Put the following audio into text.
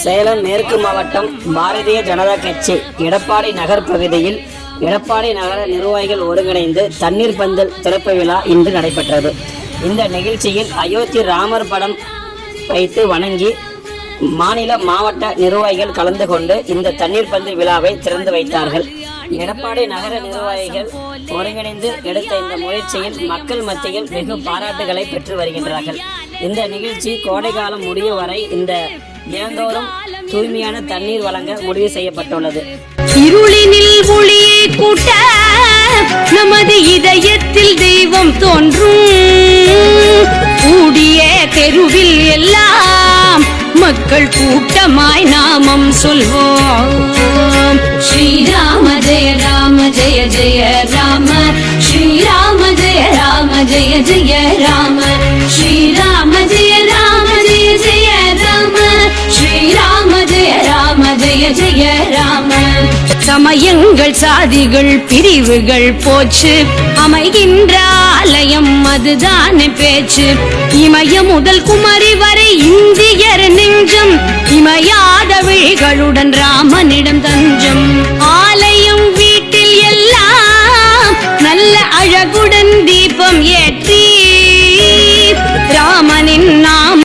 சேலம் மேற்கு மாவட்டம் பாரதிய ஜனதா கட்சி எடப்பாடி நகர் பகுதியில் எடப்பாடி நகர நிர்வாகிகள் ஒருங்கிணைந்து தண்ணீர் பந்தல் திறப்பு விழா இன்று நடைபெற்றது. இந்த நிகழ்ச்சியில் அயோத்தி ராமர் படம் வைத்து வணங்கி மாநில மாவட்ட நிர்வாகிகள் கலந்து கொண்டு இந்த தண்ணீர் பந்தல் விழாவை திறந்து வைத்தார்கள். எடப்பாடி நகர நிர்வாகிகள் ஒருங்கிணைந்து எடுத்த இந்த முயற்சியில் மக்கள் மத்தியில் வெகு பாராட்டுகளை பெற்று வருகின்றார்கள். இந்த நிகழ்ச்சி கோடைக்காலம் முடியும் வரை இந்த தினந்தோறும் தூய்மையான தண்ணீர் வழங்க முடிவு செய்யப்பட்டுள்ளது. இருளினில் ஒளியை கூட்ட நமது இதயத்தில் தெய்வம் தோன்றும். கூடிய தெருவில் எல்லாம் மக்கள் கூட்டமாய் நாமம் சொல்வோம். ஸ்ரீராம ஜெய ராம ஜெய ஜெய ராம. ஸ்ரீராம ஜெய ராம ஜெய ஜெய ராம. ஸ்ரீராம ஜெய ஜெய ஜெய ராம. சமயங்கள் சாதிகள் பிரிவுகள் போச்சு. அமைகின்ற ஆலயம் அதுதானே பேச்சு. இமய முதல் குமரி வரை இந்தியர் நெஞ்சம். இமையாத விழிகளுடன் ராமனிடம் தஞ்சம். ஆலயம் வீட்டில் எல்லாம் நல்ல அழகுடன் தீபம் ஏற்று